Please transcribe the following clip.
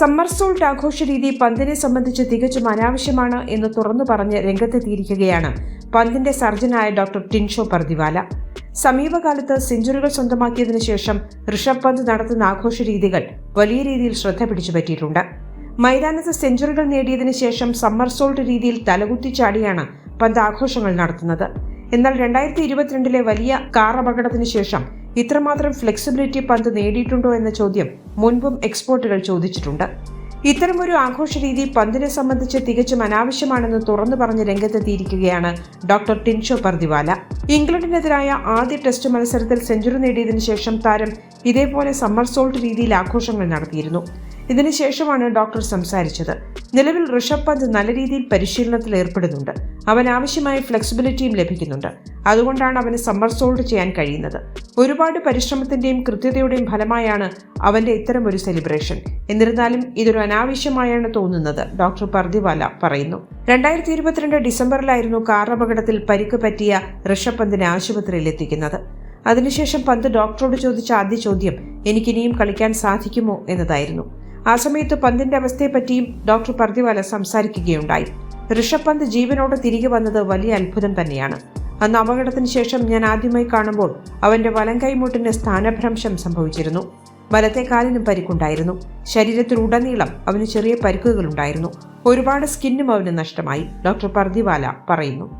Summer salt ആഘോഷ രീതി പന്തിനെ സംബന്ധിച്ച് തികച്ചും അനാവശ്യമാണ് എന്ന് തുറന്നു പറഞ്ഞ് രംഗത്തെത്തിയിരിക്കുകയാണ് പന്തിന്റെ സർജനായ ഡോക്ടർ ടിൻഷോ പർദിവാല. സമീപകാലത്ത് സെഞ്ചുറികൾ സ്വന്തമാക്കിയതിനു ശേഷം ഋഷഭ് പന്ത് നടത്തുന്ന ആഘോഷ രീതികൾ വലിയ രീതിയിൽ ശ്രദ്ധ പിടിച്ചുപറ്റിയിട്ടുണ്ട്. മൈതാനത്ത് സെഞ്ചുറികൾ നേടിയതിനു ശേഷം സമ്മർ സോൾട്ട് രീതിയിൽ തലകുത്തിച്ചാടിയാണ് പന്ത് ആഘോഷങ്ങൾ നടത്തുന്നത്. എന്നാൽ രണ്ടായിരത്തി ഇരുപത്തിരണ്ടിലെ വലിയ കാർ അപകടത്തിന് ശേഷം ഇത്രമാത്രം ഫ്ലെക്സിബിലിറ്റി പന്ത് നേടിയിട്ടുണ്ടോ എന്ന ചോദ്യം മുൻപും എക്സ്പോർട്ടുകൾ ചോദിച്ചിട്ടുണ്ട്. ഇത്തരമൊരു ആഘോഷ രീതി പന്തിനെ സംബന്ധിച്ച് തികച്ചും അനാവശ്യമാണെന്ന് തുറന്നു പറഞ്ഞ് രംഗത്തെത്തിയിരിക്കുകയാണ് ഡോക്ടർ ടിൻഷോ പർദിവാല. ഇംഗ്ലണ്ടിനെതിരായ ആദ്യ ടെസ്റ്റ് മത്സരത്തിൽ സെഞ്ചുറി നേടിയതിനു ശേഷം താരം ഇതേപോലെ സമ്മർ സോൾട്ട് രീതിയിൽ ആഘോഷങ്ങൾ നടത്തിയിരുന്നു. ഇതിനുശേഷമാണ് ഡോക്ടർ സംസാരിച്ചത്. നിലവിൽ ഋഷഭ് പന്ത് നല്ല രീതിയിൽ പരിശീലനത്തിൽ ഏർപ്പെടുന്നുണ്ട്. അവൻ ആവശ്യമായ ഫ്ലെക്സിബിലിറ്റിയും ലഭിക്കുന്നുണ്ട്. അതുകൊണ്ടാണ് അവന് സമ്മർ സോൾഡ് ചെയ്യാൻ കഴിയുന്നത്. ഒരുപാട് പരിശ്രമത്തിന്റെയും കൃത്യതയുടെയും ഫലമായാണ് അവന്റെ ഇത്തരം ഒരു സെലിബ്രേഷൻ. എന്നിരുന്നാലും ഇതൊരു അനാവശ്യമായാണ് തോന്നുന്നത് ഡോക്ടർ പർദിവാല പറയുന്നു. രണ്ടായിരത്തി ഇരുപത്തിരണ്ട് ഡിസംബറിലായിരുന്നു കാർ അപകടത്തിൽ പരിക്ക് പറ്റിയ ഋഷഭ് പന്തിനെ ആശുപത്രിയിൽ എത്തിക്കുന്നത്. അതിനുശേഷം പന്ത് ഡോക്ടറോട് ചോദിച്ച ആദ്യ ചോദ്യം എനിക്കിനിയും കളിക്കാൻ സാധിക്കുമോ? എന്നതായിരുന്നു. ആ സമയത്ത് പന്തിന്റെ അവസ്ഥയെപ്പറ്റിയും ഡോക്ടർ പർദിവാല സംസാരിക്കുകയുണ്ടായി. ഋഷഭ് പന്ത് ജീവനോട് തിരികെ വന്നത് വലിയ അത്ഭുതം തന്നെയാണ്. അന്ന് അപകടത്തിന് ശേഷം ഞാൻ ആദ്യമായി കാണുമ്പോൾ അവന്റെ വലം കൈമുട്ടിന് സ്ഥാനഭ്രംശം സംഭവിച്ചിരുന്നു. വലത്തെ കാലിനും പരിക്കുണ്ടായിരുന്നു. ശരീരത്തിലുടനീളം അവന് ചെറിയ പരിക്കുകളുണ്ടായിരുന്നു. ഒരുപാട് സ്കിന്നും അവന് നഷ്ടമായി ഡോക്ടർ പർദിവാല പറയുന്നു.